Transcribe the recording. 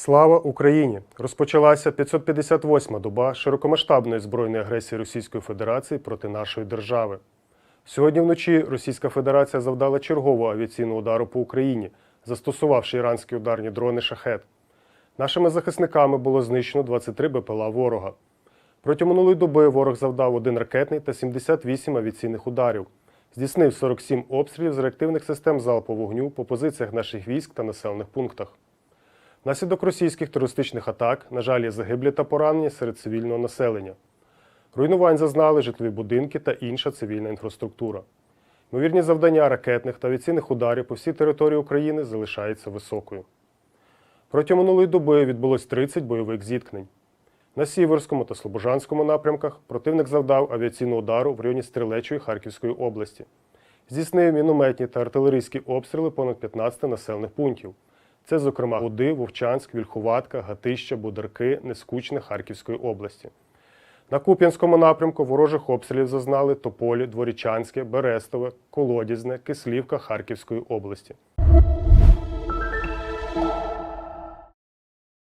Слава Україні! Розпочалася 558-ма доба широкомасштабної збройної агресії Російської Федерації проти нашої держави. Сьогодні вночі Російська Федерація завдала чергового авіаційного удару по Україні, застосувавши іранські ударні дрони шахет. Нашими захисниками було знищено 23 БПЛА ворога. Протягом минулої доби ворог завдав один ракетний та 78 авіаційних ударів, здійснив 47 обстрілів з реактивних систем залпового вогню по позиціях наших військ та населених пунктах. Внаслідок російських терористичних атак, на жаль, є загиблі та поранені серед цивільного населення. Руйнувань зазнали житлові будинки та інша цивільна інфраструктура. Ймовірні завдання ракетних та авіаційних ударів по всій території України залишаються високою. Протягом минулої доби відбулось 30 бойових зіткнень. На Сіверському та Слобожанському напрямках противник завдав авіаційного удару в районі Стрілечої Харківської області. Здійснив мінометні та артилерійські обстріли понад 15 населених пунктів. Це, зокрема, Гуди, Вовчанськ, Вільхуватка, Гатища, Бударки, Нескучне Харківської області. На Куп'янському напрямку ворожих обстрілів зазнали Тополі, Дворічанське, Берестове, Колодязне, Кислівка Харківської області.